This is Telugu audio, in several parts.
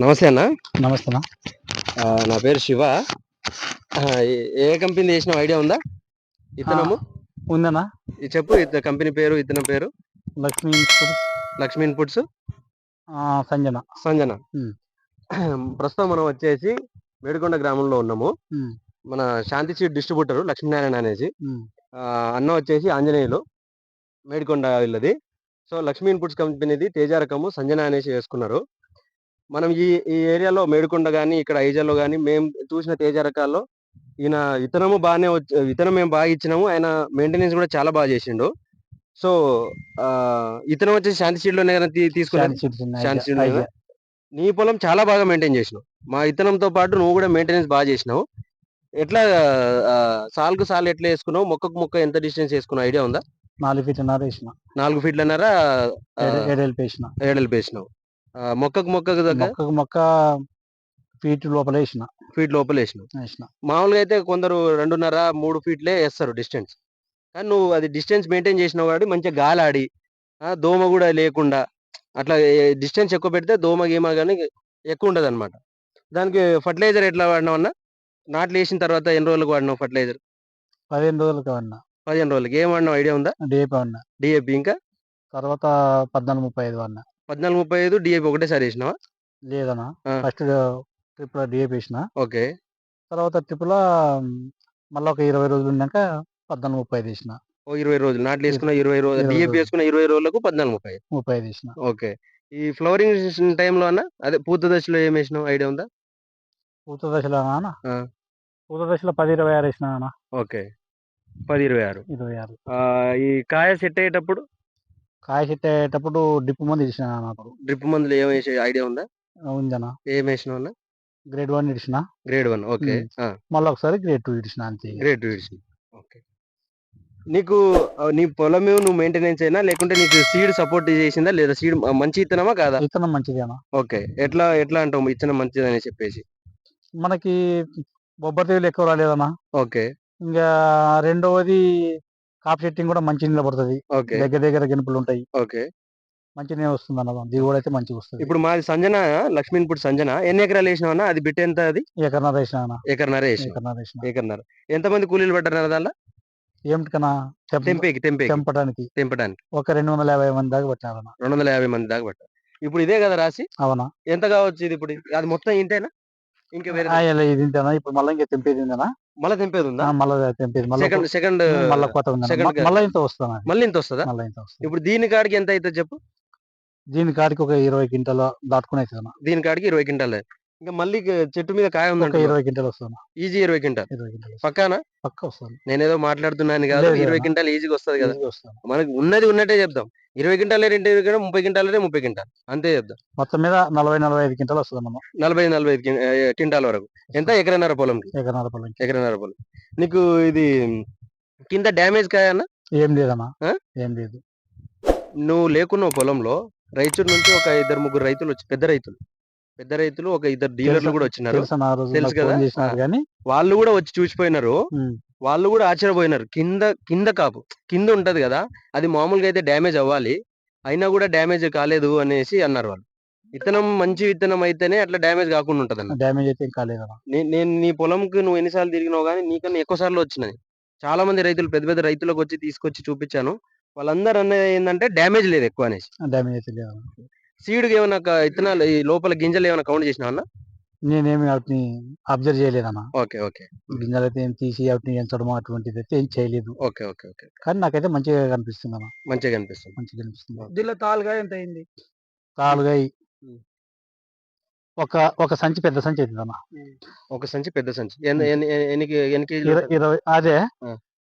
నమస్తే అన్న. నమస్తే నా పేరు శివ. ఏ- కంపెనీ చేసిన ఐడియా ఉందా? ఇతనము ఉందనా ఇది చెప్పు ఇత కంపెనీ పేరు ఇతని పేరు. Lakshmi institute, Lakshmi inputs Sanjana. Sanjana. ప్రస్తుతం మనం వచ్చేసి మేడికొండ గ్రామంలో ఉన్నాము. మన శాంతి సీడ్ డిస్ట్రిబ్యూటర్ లక్ష్మీనారాయణ అనేసి. అన్న వచ్చేసి ఆంజనేయులు మేడికొండ వీళ్ళది సో లక్ష్మీ ఇన్పుట్స్ కంపెనీది తేజ రకము సంజన అనేసి వేసుకున్నారు. మనం ఈ ఈ ఏరియాలో మేడికొండ కానీ ఇక్కడ ఐజాలో కానీ మేము చూసిన తేజ రకాల్లో ఈయన విత్తనము బాగానే వచ్చి విత్తనం మేము బాగా ఇచ్చినాము. ఆయన మెయింటెనెన్స్ కూడా చాలా బాగా చేసిండు. సో ఆ, ఇతనం వచ్చేసి శాంతి సీడ్లోనే కదా తీసుకున్నాను శాంతి సీడ్. నీ పొలం చాలా బాగా మెయింటైన్ చేసినావు. మా ఇత్తనంతో పాటు నువ్వు కూడా మెయింటెనెన్స్ బాగా చేసినావు. ఎట్లా సాలుకు సాలు ఎట్లా వేసుకున్నావు? మొక్కకు మొక్క ఎంత డిస్టెన్స్ వేసుకున్నావు? ఐడియా ఉందా? నాలుగు ఫీట్ నారు వేసిన. నాలుగు ఫీట్లన్నారా ఏడు- ఏడేళ్ళు వేసిన మొక్కకు మొక్కకు దగ్గర మొక్కకు మొక్క ఫీట్ లోపల వేసిన. ఫీట్ లోపల వేసినావు వేసిన. మామూలుగా అయితే కొందరు రెండున్నర మూడు ఫీట్లే వేస్తారు డిస్టెన్స్. కానీ నువ్వు అది డిస్టెన్స్ మెయింటైన్ చేసినావు కాబట్టి మంచిగా గాలి ఆడి దోమ కూడా లేకుండా అట్లా డిస్టెన్స్ ఎక్కువ పెడితే దోమ గీమ కానీ ఎక్కువ ఉండదు అనమాట దానికి ఫర్టిలైజర్ ఎట్లా వాడినావు అన్న? నాట్లు వేసిన తర్వాత ఎన్ని రోజులకు వాడినావు ఫర్టిలైజర్? పదిహేను రోజులకు అన్న పదిహేను రోజులకి ఏం వాడినావు? ఐడియా ఉందా? డిఏపి అన్న డిఏపి ఇంకా? తర్వాత పద్నాలుగు ముప్పై ఐదు అన్న పద్నాలుగు ముప్పై ఐదు డిఏపి ఒకటేసారి వేసినావా? లేదన్నా. ఆ. ఫస్ట్ ట్రిపుల్ డిఏపి వేసిన. ఓకే. తర్వాత ట్రిపుల్ మళ్ళీ ఒక ఇరవై రోజులు ఉన్నాక పద్నాలుగు ముప్పై ఐదు వేసిన. ఓ ఇరవై రోజులు. నాట్లు వేసుకున్న ఇరవై రోజులు ఇరవై డిఏపి రోజులు. వేసుకున్న ఇరవై రోజులకు పద్నాలుగు ముప్పై ఐదు. ముప్పై ఐదు వేసిన. ఓకే. ఈ ఫ్లవరింగ్ టైంలో అన్న అదే పూత దశలో ఏం వేసినావు? ఐడియా ఉందా? పూత దశలో అన్న. ఆ. పూత దశలో పది ఇరవై ఆరు వేసిన అన్న. ఓకే. పది ఇరవై ఆరు. ఇరవై ఆరు. ఆ, ఈ కాయ సెట్ అయ్యేటప్పుడు కాయ చెట్టు అయ్యేటప్పుడు డిప్పు మంది ఇచ్చిన నాకు. డ్రిప్ మందులు ఏం వేసే ఐడియా ఉందా? ఉందన్న. ఏం వేసినావు అన్న? గ్రేడ్ వన్ ఇడిచిన గ్రేడ్ వన్ ఓకే. మళ్ళీ ఒకసారి గ్రేడ్ టూ ఇడిచిన అంతే గ్రేడ్ టూ ఇడిసిన. ఓకే. నీకు ఆ, నీ పొలం నువ్వు మెయింటెనెన్స్ అయినా లేకుంటే నీకు సీడ్ సపోర్ట్ చేసిందా లేదా సీడ్ మంచి ఇత్తనమా కాదా? విత్తనం మంచిదేనా ఓకే. ఎట్లా ఎట్లా అంటావు ఇత్తనం మంచిదని చెప్పేసి? మనకి బొబ్బర్ తెగులు ఎక్కువ రాలేదన్న. ఓకే. ఇంకా రెండవది కాప్ సెట్టింగ్ కూడా మంచి నిలబడుతుంది ఓకే. దగ్గర దగ్గర గెనుపులు ఉంటాయి. ఓకే. మంచిగానే వస్తుంది అన్న దిగుబడి అయితే మంచిగా వస్తుంది. ఇప్పుడు మాది సంజన లక్ష్మీన్పూడి సంజన. ఎన్ని ఎకరాలు అన్న? అది బిట్ ఎంత అది? ఎకరన్నర వేసిన అన్న. ఎకరన్నర వేసిన. ఎకరన్నర ఎంతమంది కూలీలు పట్టారు దానిలో ఏమిటికన్నా తెంప- తెంపేకి తెంపేకి. తెంపడానికి. తెంపడానికి. ఒక రెండు వందల యాభై మంది దాకా పట్టినారన్న రెండు వందల యాభై మంది దాకా పట్టారు ఇప్పుడు ఇదే కదా రాసి అవునా. ఎంత కావచ్చు ఇది ఇప్పుడు? అది మొత్తం ఇంతేనా? ఇంకా వేరే ఇది ఇంతేనా? ఇప్పుడు మళ్ళీ ఇంకా తెంపేది ఉందనా మళ్ళీ తెంపేది ఉందా మళ్ళీ తెంపేది. మళ్ళీ సెకండ్ సెకండ్ మళ్ళీ కొత్త గా- మళ్ళీ ఇంత వస్తుంది? మళ్ళీ ఇంత వస్తుందా? మళ్ళీ ఇంత వస్తుంది. ఇప్పుడు దీని కాడికి ఎంత అవుతుంది చెప్పు? దీని కాడికి ఒక ఇరవై క్వింటల్ దాటుకుని అవుతుంది దీని కాడికి ఇరవై క్వింటాల్ ఇంకా మళ్ళీ చెట్టు మీద కాయ ఉందంట ఇరవై క్వింటల్ వస్తుంది ఈజీ ఇరవై క్వింటాల్ ఇరవై పక్కానా? పక్క వస్తుంది నేనేదో మాట్లాడుతున్నాను కాదు ఇరవై. క్వింటాల్ ఈజీగా వస్తుంది కదా. మనకి ఉన్నది ఉన్నట్టే చెప్తాం ఇరవై క్వింటాల్ రెండు క్వింటాల్ ముప్పై క్వింటాల్ ముప్పై క్వింటాల్ అంతే చెప్తాం మొత్తం మీద నలభై నలభై ఐదు క్వింటల్ వస్తుంది అన్నమాట. నలభై నలభై ఐదు క్వింటాల్ వరకు. ఎంత? ఎకరన్నర పొలంకి ఎకరన్నర పొలం ఎకరన్నర పొలం. నీకు ఇది కింద డ్యామేజ్ కాయ అన్న? ఏం ఆ? ఏం లేదు. నువ్వు లేకున్నావు పొలంలో రైతుల నుంచి ఒక ఇద్దరు ముగ్గురు రైతులు వచ్చి పెద్ద రైతులు. పెద్ద రైతులు ఒక ఇద్దరు డీలర్లు కూడా వచ్చినారు. తెలుసా కదా? వాళ్ళు కూడా వచ్చి చూసిపోయినారు. వాళ్ళు కూడా ఆశ్చర్యపోయినారు. కింద కింద కాపు కింద ఉంటది కదా? అది మామూలుగా అయితే డ్యామేజ్ అవ్వాలి. అయినా కూడా డ్యామేజ్ కాలేదు అనేసి అన్నారు వాళ్ళు. విత్తనం మంచి విత్తనం అయితేనే అట్లా డ్యామేజ్ కాకుండా ఉంటది అన్న డ్యామేజ్ అయితే నే- నేను నీ పొలంకి నువ్వు ఎన్నిసార్లు తిరిగినావు కానీ నీకన్నా ఎక్కువ సార్లు వచ్చినాయి. చాలా మంది రైతులు పెద్ద పెద్ద రైతులకు వచ్చి తీసుకొచ్చి చూపించాను. వాళ్ళందరూ అన్నది ఏంటంటే డ్యామేజ్ లేదు ఎక్కువ అనేసి. డ్యామేజ్ అయితే లేదన్నా సీడ్కి ఏమైనా విత్తనాలు ఈ లోపల గింజలు ఏమైనా కౌంట్ చేసినావు అన్న? నేనేమి వాటిని అబ్జర్వ్ చేయలేదన్నా. Okay okay. గింజలు అయితే ఏం తీసి వాటిని ఎంచడం అటువంటిది అయితే ఏం చేయలేదు. Okay okay okay. కానీ నాకైతే మంచిగా కనిపిస్తుంది అన్న. మంచిగా కనిపిస్తుంది. మంచిగా కనిపిస్తుంది. దీనిలో తాలుగా ఎంత అయింది? తాలుగా. ఒక ఒక సంచి పెద్ద సంచి అవుతుంది అన్న ఒక సంచి పెద్ద సంచి. ఎన్ని ఎన్ని ఎన్ని కేజీలు ఇరవై అదే.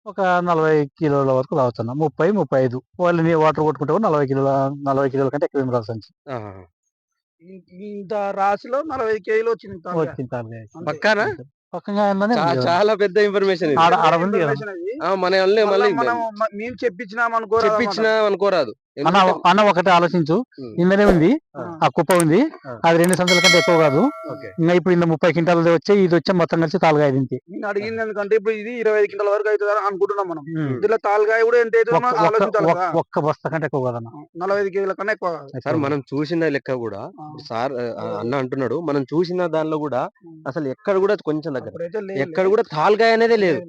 ఒక నలభై కిలోల వరకు అన్న ముప్పై ముప్పై ఐదు వాళ్ళు నీ వాటర్ కొట్టుకుంటే నలభై కిలోల నలభై కిలోల కంటే ఎక్కువ ఏం రాదు సంచి. ఇంత రాశిలో కేజీలు వచ్చింది. వచ్చింది. పక్కానా? పక్కగా చా- చాలా పెద్ద ఇన్ఫర్మేషన్ ఇది. ఆడ- ఆడ ఉంది కదా. ఇన్ఫర్మేషన్ అది. ఆ, మన వాళ్ళే మళ్ళా మళ్ళీ మనం మ- మేము చెప్పించినాం అనుకో చెప్పించిన అనుకోరాదు. అన్న అన్న ఒకటి ఆలోచించు ఇందనే ఉంది ఆ. కుప్ప ఉంది. అది రెండు సంవత్సరాల కంటే ఎక్కువ కాదు ఇంకా ఇప్పుడు ఇంత ముప్పై క్వింటాలు వచ్చి ఇది వచ్చి మొత్తం కలిసి తాలుగా నేను అడిగింది ఎందుకంటే ఇప్పుడు ఇది ఇరవై ఐదు కింటల వరకు అవుతుంది అని అనుకుంటున్నాం మనం. ఇందులో తాలుగాయ కూడా ఎంత అవుతుందో ఒక్క- బస్తా కంటే ఎక్కువ కాదన్న నలభై ఐదు కేజీల కన్నా ఎక్కువ. సార్ మనం చూసిన లెక్క కూడా. సార్ ఆ, అన్న అంటున్నాడు మనం చూసిన దానిలో కూడా. అసలు ఎక్కడ కూడా కొంచెం దగ్గర ఎక్కడ. కూడా తాల్గాయ అనేది లేదు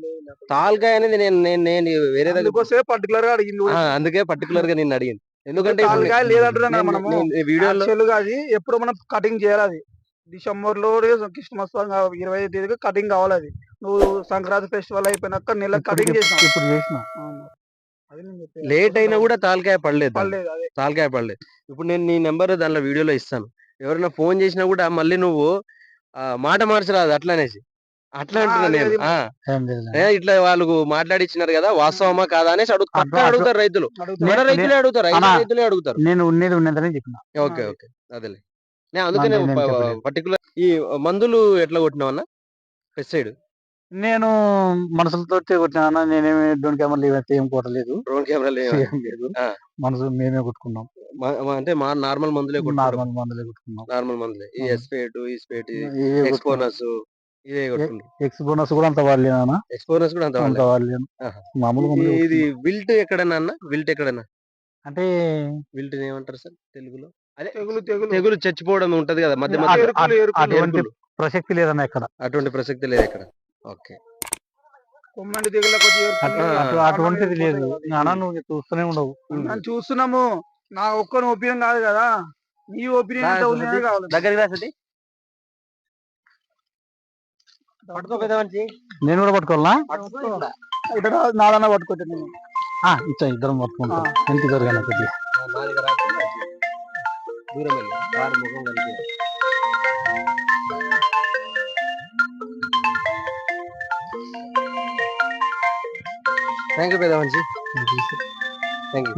తాల్గాయ అనేది నేను నేను నేను వేరే దగ్గర పర్టికులర్గా అడిగింది అందుకే పర్టికులర్గా నేను అడిగింది. ఎందుకంటే ఇప్పుడు తాలుగాయ లేదంటున్నాం నేను- మనము. నేను ఈ వీడియోలో యాక్చువల్గా అది ఎప్పుడు మనం కటింగ్ చేయాలి అది. డిసెంబర్లో క్రిస్మస్ ఇరవై ఐదు తేదీకి కటింగ్ కావాలి అది. నువ్వు సంక్రాంతి ఫెస్టివల్ అయిపోయినాక నెల కటింగ్ ఇప్పుడు చేసిన? అవును. అది నేను చెప్పేది. లేట్ అయినా కూడా తాల్కాయ పడలేదు. తాల్కాయ పడలేదు. ఇప్పుడు నేను నీ నెంబర్ దానిలో వీడియోలో ఇస్తాను. ఎవరైనా ఫోన్ చేసినా కూడా మళ్ళీ నువ్వు మాట మార్చరాదు అట్లా అనేసి అట్లా అంటున్నా అదే, నేను. అది ఆ, ఏం లేదు ఏ, ఇట్లా వాళ్ళు మాట్లాడిచ్చినారు కదా వాస్తవమా కాదా అనేసి అడుగు అట్లా- పక్కా అడుగుతారు రైతులు. మన రైతులే అడుగుతారు అన్నా. రైతులే అడుగుతారు. నేను ఉన్నది ఉన్నదని చెప్పిన. ఓకే. ఓకే అదేలే. నేను అందుకనే నేను చెప్పలేదు. పర్టికులర్ ఈ మందులు ఎట్లా కొట్టినావు అన్న? పెస్టిసైడ్. నేను మనసులతో కొట్టినా నేనేమి డోన్ కెమెరా అయితే ఏం కొట్టలేదు. డ్రోన్ కెమెరాలు ఏం లేదు. ఆ. మనసు మేమే కొట్టుకున్నాం. అంటే మా నార్మల్ మందులే కొట్టుకుంటాం నార్మల్ మందులే కొట్టుకున్నాం. నార్మల్ మందులే. ఈ ఆ. ఎస్పేట్ ఈ స్పేట్ ఇవే కొట్టుకున్నాం. ఎక్స్పోనస్ ఇవే ఎక్స్ బోనస్ కూడా అంత వాడలేనా ఎక్స్పోనస్ కూడా అంత అంత. మామూలుగా ఇది- విల్ట్ ఎక్కడన్నా అన్న? విల్ట్ ఎక్కడన్నా? అంటే విల్ట్ ఏమంటారు సార్ తెలుగులో? అదే తెగులు తెగులు. తెగులు చచ్చిపోవడం ఉంటది కదా మధ్య మధ్య ఎరుకులు, ఎరుకులు, అటువంటి. ప్రసక్తి లేదన్న ఇక్కడ అటువంటి ప్రసక్తి లేదు ఇక్కడ ఓకే. కొమ్మండి వచ్చి అటు- అటు- అటువంటిది లేదు. ఎరుకులు. నానా నువ్వు చూస్తూనే ఉండవు. మనం చూస్తున్నాము. నా ఒక్కని ఒపీనియన్ కాదు కదా. నీ ఒపీనియన్ దగ్గరికి రా సతీ పట్టుకో పెద్ద మనిషి. నేను కూడా పట్టుకోవాలా? ఇక్కడ నాదన్న పట్టుకోవచ్చు నేను. ఇచ్చా ఇద్దరం పట్టుకుంటాం. ఎంత కొద్దిగా దూరం వెళ్ళి ముఖం కలిపి. థ్యాంక్ యూ పెద్ద మనిషి. Thank you